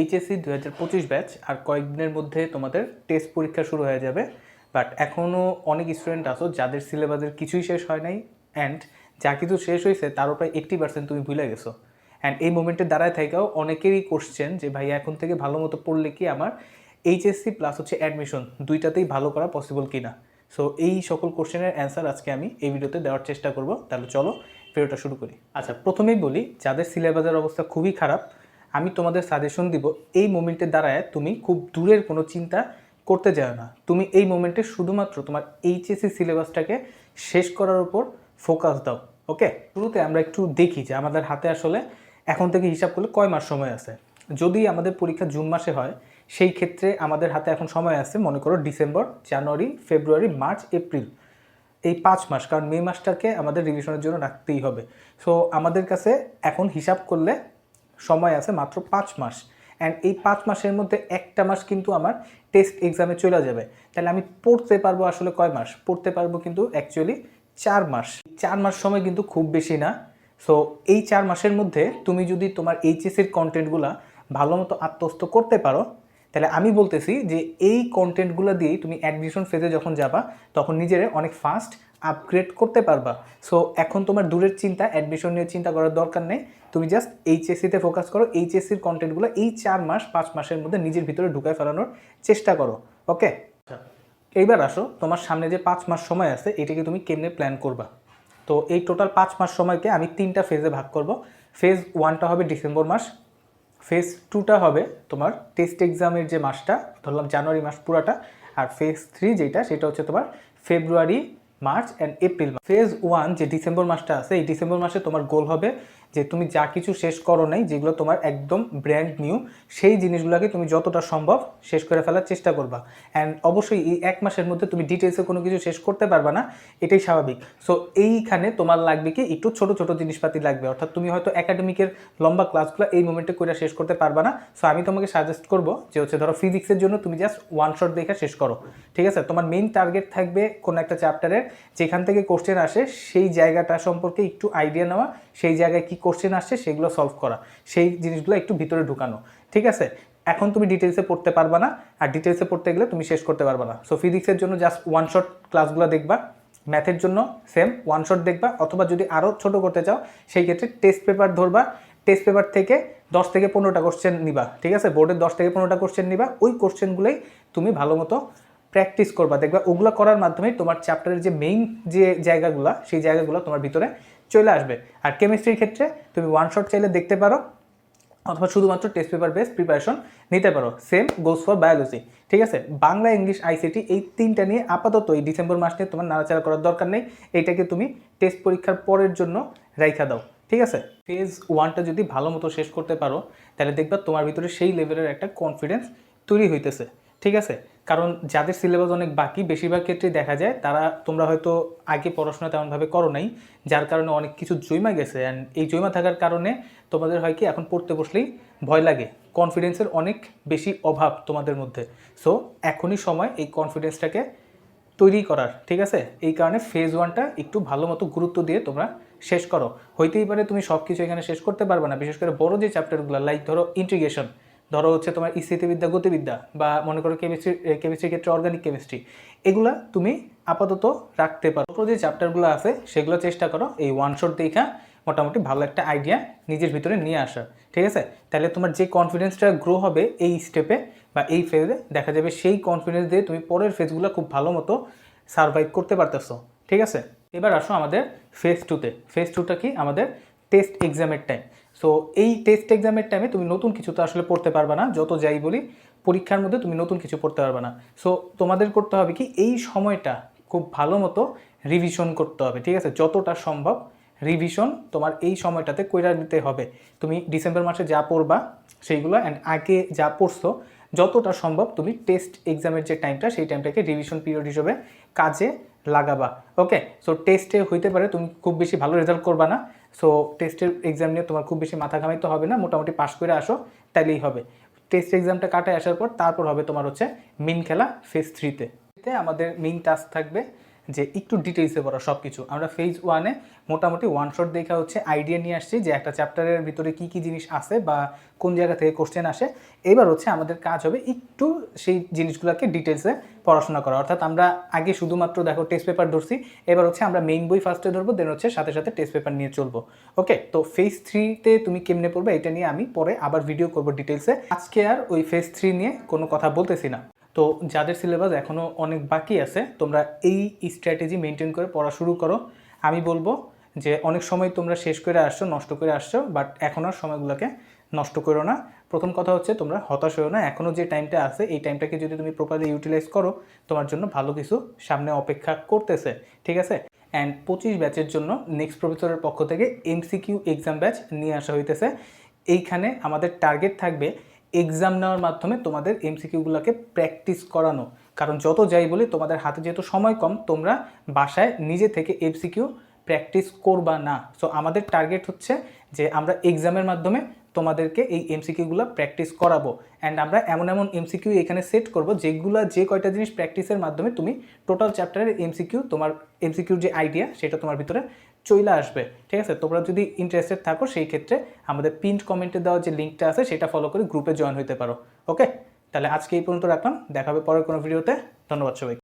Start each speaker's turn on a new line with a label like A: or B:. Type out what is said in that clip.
A: HSC দু হাজার পঁচিশ ব্যাচ আর কয়েকদিনের মধ্যে তোমাদের টেস্ট পরীক্ষা শুরু হয়ে যাবে। বাট এখনও অনেক স্টুডেন্ট আছো, যাদের সিলেবাসের কিছুই শেষ হয় নাই অ্যান্ড যা কিছু শেষ হয়েছে তারও প্রায় এইট্টি পার্সেন্ট তুমি ভুলে গেছো। অ্যান্ড এই মোমেন্টে দাঁড়ায় থেকেও অনেকেরই কোশ্চেন যে, ভাই, এখন থেকে ভালো মতো পড়লে কি আমার এইচএসসি প্লাস হচ্ছে অ্যাডমিশন দুইটাতেই ভালো করা পসিবল কি না সো এই সকল কোশ্চেনের অ্যান্সার আজকে আমি এই ভিডিওতে দেওয়ার চেষ্টা করব। তাহলে চলো ভিডিওটা শুরু করি। আচ্ছা প্রথমেই বলি, যাদের সিলেবাসের অবস্থা খুবই খারাপ আমি তোমাদের সাজেশন দিব, এই মোমেন্টের দাঁড়ায় তুমি খুব দূরের কোনো চিন্তা করতে যাও না। তুমি এই মোমেন্টে শুধুমাত্র তোমার এইচএসসি সিলেবাসটাকে শেষ করার উপর ফোকাস দাও ওকে শুরুতে আমরা একটু দেখি যে আমাদের হাতে আসলে এখন থেকে হিসাব করলে কয় মাস সময় আছে। যদি আমাদের পরীক্ষা জুন মাসে হয়, সেই ক্ষেত্রে আমাদের হাতে এখন সময় আছে, মনে করো December January February March April এই পাঁচ মাস, কারণ মে মাসটাকে আমাদের রিভিশনের জন্য রাখতেই হবে। সো আমাদের কাছে এখন হিসাব করলে সময় আছে মাত্র পাঁচ মাস। অ্যান্ড এই পাঁচ মাসের মধ্যে একটা মাস কিন্তু আমার টেস্ট এক্সামে চলে যাবে। তাহলে আমি পড়তে পারব আসলে কয় মাস? পড়তে পারব কিন্তু অ্যাকচুয়ালি চার মাস। চার মাস সময় কিন্তু খুব বেশি না। সো এই চার মাসের মধ্যে তুমি যদি তোমার এইচএসির কন্টেন্টগুলো ভালো মতো আত্মস্থ করতে পারো, তাহলে আমি বলতেছি যে এই কন্টেন্টগুলো দিয়েই তুমি অ্যাডমিশন ফেজে যখন যাবা, তখন নিজের অনেক ফাস্ট আপগ্রেড করতে পারবা। সো এখন তোমার দূরের চিন্তা অ্যাডমিশন নিয়ে চিন্তা করার দরকার নেই। তুমি জাস্ট এইচএসসিতে ফোকাস করো এইচএসসির কন্টেন্টগুলো এই চার মাস পাঁচ মাসের মধ্যে নিজের ভিতরে ঢুকায় ফেলানোর চেষ্টা করো ওকে এইবার আসো তোমার সামনে যে পাঁচ মাস সময় আছে এটাকে তুমি কেমনে প্ল্যান করবা? তো এই টোটাল পাঁচ মাস সময়কে আমি তিনটা ফেজে ভাগ করব। ফেজ ওয়ানটা হবে ডিসেম্বর মাস ফেজ টুটা হবে তোমার টেস্ট এক্সামের যে মাসটা ধরলাম জানুয়ারি মাস পুরাটা আর ফেজ থ্রি যেটা সেটা হচ্ছে তোমার February March and April phase one যে ডিসেম্বর মাসটা আছে, এই ডিসেম্বর মাসে তোমার গোল হবে যে তুমি যা কিছু শেষ করো নাই, যেগুলো তোমার একদম ব্র্যান্ড নিউ সেই জিনিসগুলোকে তুমি যতটা সম্ভব শেষ করে ফেলার চেষ্টা করবা। অ্যান্ড অবশ্যই এই এক মাসের মধ্যে তুমি ডিটেলসে কোনো কিছু শেষ করতে পারবা না, এটাই স্বাভাবিক। সো এইখানে তোমার লাগবে কি, একটু ছোট ছোট জিনিসপাতি লাগবে। অর্থাৎ তুমি হয়তো একাডেমিকের লম্বা ক্লাসগুলো এই মোমেন্টে করে শেষ করতে পারবা না। সো আমি তোমাকে সাজেস্ট করব যে হচ্ছে ধরো ফিজিক্সের জন্য তুমি জাস্ট ওয়ান শট দেখে শেষ করো। ঠিক আছে? তোমার মেইন টার্গেট থাকবে কোনো একটা চ্যাপ্টারের যেখান থেকে কোশ্চেন আসে, সেই জায়গাটা সম্পর্কে একটু আইডিয়া নেওয়া, সেই জায়গায় কি কোশ্চেন আসছে, সেগুলো সলভ করা। সেই জিনিসগুলো একটু ভিতরে ঢুকানো, ঠিক আছে? এখন তুমি ডিটেলসে পড়তে পারবা না, আর ডিটেলসে পড়তে গেলে তুমি শেষ করতে পারবা না। সো ফিজিক্সের জন্য জাস্ট ওয়ান শট ক্লাসগুলো দেখবা ম্যাথের জন্য সেম ওয়ান শট দেখবা, অথবা যদি আরও ছোট করতে চাও, সেই ক্ষেত্রে টেস্ট পেপার ধরবা টেস্ট পেপার থেকে দশ থেকে পনেরোটা কোশ্চেন নিবা, ঠিক আছে? বোর্ডের দশ থেকে পনেরোটা কোশ্চেন নিবা, ওই কোশ্চেনগুলোই তুমি ভালো মতো প্র্যাকটিস করবা। দেখবা, ওগুলো করার মাধ্যমে তোমার চ্যাপ্টারের যে মেইন যে জায়গাগুলো, সেই জায়গাগুলো তোমার ভিতরে চলে আসবে। আর কেমিস্ট্রির ক্ষেত্রে তুমি ওয়ান শট চাইলে দেখতে পারো, অথবা শুধুমাত্র টেস্ট পেপার বেস প্রিপারেশন নিতে পারো। সেম গোস ফর বায়োলজি ঠিক আছে? বাংলা ইংলিশ আইসিটি এই তিনটা নিয়ে আপাতত এই ডিসেম্বর মাস নিয়ে তোমার নাড়াচাড়া করার দরকার নেই। এইটাকে তুমি টেস্ট পরীক্ষার পরের জন্য রাইখা দাও, ঠিক আছে? ফেজ ওয়ানটা যদি ভালো মতো শেষ করতে পারো, তাহলে দেখবা তোমার ভিতরে সেই লেভেলের একটা কনফিডেন্স তৈরি হইতেছে, ঠিক আছে? কারণ যাদের সিলেবাস অনেক বাকি, বেশিরভাগ ক্ষেত্রেই দেখা যায় তারা, তোমরা হয়তো আগে পড়াশোনা তেমনভাবে করো নাই, যার কারণে অনেক কিছু জৈমা গেছে অ্যান্ড এই জৈমা থাকার কারণে তোমাদের হয় কি, এখন পড়তে বসলেই ভয় লাগে। কনফিডেন্সের অনেক বেশি অভাব তোমাদের মধ্যে। সো এখনই সময় এই কনফিডেন্সটাকে তৈরি করার, ঠিক আছে? এই কারণে ফেজ ওয়ানটা একটু ভালো মতো গুরুত্ব দিয়ে তোমরা শেষ করো। হইতেই পারে তুমি সব কিছু এখানে শেষ করতে পারবে না। বিশেষ করে বড় যে চ্যাপ্টারগুলো লাইক ধরো ইন্টিগ্রেশন ধরো হচ্ছে তোমার স্থিতিবিদ্যা গতিবিদ্যা বা মনে করো কেমিস্ট্রি কেমিস্ট্রির ক্ষেত্রে অর্গানিক কেমিস্ট্রি এগুলা তুমি আপাতত রাখতে পারো। যে চ্যাপ্টারগুলো আছে, সেগুলো চেষ্টা করো এই ওয়ান শট দেখা মোটামুটি ভালো একটা আইডিয়া নিজের ভিতরে নিয়ে আসা, ঠিক আছে? তাহলে তোমার যে কনফিডেন্সটা গ্রো হবে এই স্টেপে বা এই ফেজে দেখা যাবে সেই কনফিডেন্স দিয়ে তুমি পরের ফেজগুলো খুব ভালো মতো সার্ভাইভ করতে পারতেছো, ঠিক আছে? এবার আসো আমাদের ফেজ টুতে ফেজ টুটা কি? আমাদের টেস্ট এক্সামের টাইম সো এই টেস্ট এক্সামের টাইমে তুমি নতুন কিছু তো আসলে পড়তে পারবে না, যত যাই বলি, পরীক্ষার মধ্যে তুমি নতুন কিছু পড়তে পারবে না। সো তোমাদের করতে হবে কি, এই সময়টা খুব ভালো মতো রিভিশন করতে হবে, ঠিক আছে? যতটা সম্ভব রিভিশন তোমার এই সময়টাতে কইরা নিতে হবে। তুমি ডিসেম্বর মাসে যা পড়বা, সেইগুলো অ্যান্ড আগে যা পড়ছো, যতটা সম্ভব তুমি টেস্ট এক্সামের যে টাইমটা সেই টাইমটাকে রিভিশন পিরিয়ড হিসেবে কাজে লাগাবা ওকে সো টেস্টে হইতে পারে তুমি খুব বেশি ভালো রেজাল্ট করবা না সো টেস্টের এক্সাম নিয়ে তোমার খুব বেশি মাথা ঘামাইতে হবে না, মোটামুটি পাস করে আসো, তাইলেই হবে। টেস্ট এক্সামটা কাটায় আসার পর, তারপর হবে তোমার হচ্ছে মিন খেলা ফেজ থ্রিতে আমাদের মেন টাস্ক থাকবে যে একটু ডিটেলসে পড়া সব কিছু আমরা ফেজ ওয়ানে মোটামুটি ওয়ান শট দেখা হচ্ছে আইডিয়া নিয়ে আসছি যে একটা চ্যাপ্টারের ভিতরে কি কি জিনিস আছে বা কোন জায়গা থেকে কোশ্চেন আসে। এবার হচ্ছে আমাদের কাজ হবে একটু সেই জিনিসগুলোকে ডিটেলসে পড়াশোনা করা। অর্থাৎ আমরা আগে শুধুমাত্র দেখো টেস্ট পেপার ধরছি, এবার হচ্ছে আমরা মেইন বই ফার্স্টে ধরবো দেন হচ্ছে সাথে সাথে টেস্ট পেপার নিয়ে চলবো। ওকে তো ফেজ থ্রিতে তুমি কেমনে পড়বে এটা নিয়ে আমি পরে আবার ভিডিও করব ডিটেলসে আজকে আর ওই ফেজ থ্রি নিয়ে কোনো কথা বলতেছি না। তো যাদের সিলেবাস এখনও অনেক বাকি আছে, তোমরা এই স্ট্র্যাটেজি মেনটেন করে পড়া শুরু করো। আমি বলব যে অনেক সময় তোমরা শেষ করে আসছো, নষ্ট করে আসছো বাট এখন আর সময়গুলোকে নষ্ট করো না। প্রথম কথা হচ্ছে তোমরা হতাশ হয়েও না। এখনও যে টাইমটা আছে, এই টাইমটাকে যদি তুমি প্রপারলি ইউটিলাইজ করো, তোমার জন্য ভালো কিছু সামনে অপেক্ষা করতেছে, ঠিক আছে? অ্যান্ড পঁচিশ ব্যাচের জন্য নেক্সট প্রফেসরের পক্ষ থেকে এমসিকিউ এক্সাম ব্যাচ নিয়ে আসা হইতেছে। এইখানে আমাদের টার্গেট থাকবে এক্সাম নেওয়ার মাধ্যমে তোমাদের এমসিকিউগুলোকে প্র্যাকটিস করানো। কারণ যত যাই বলি, তোমাদের হাতে যেহেতু সময় কম, তোমরা বাসায় নিজে থেকে এমসিকিউ প্র্যাকটিস করবা না। সো আমাদের টার্গেট হচ্ছে যে আমরা এক্সামের মাধ্যমে তোমাদেরকে এই এমসিকিউগুলো প্র্যাকটিস করাবো। অ্যান্ড আমরা এমন এমন এমসিকিউ এখানে সেট করব যেগুলো যে কয়টা জিনিস প্র্যাকটিসের মাধ্যমে তুমি টোটাল চ্যাপ্টারের এমসিকিউ তোমার এমসিকিউর যে আইডিয়া সেটা তোমার ভিতরে চলে আসবে। ঠিক আছে? তোমরা যদি ইন্টারেস্টেড থাকো, সেই ক্ষেত্রে আমাদের পিন্ট কমেন্টে দেওয়া যে লিঙ্কটা আছে, সেটা ফলো করে গ্রুপে জয়েন হতে পারো। ওকে তাহলে আজকে এই পর্যন্ত রাখলাম। দেখাবে পরের কোনো ভিডিওতে ধন্যবাদ সবাই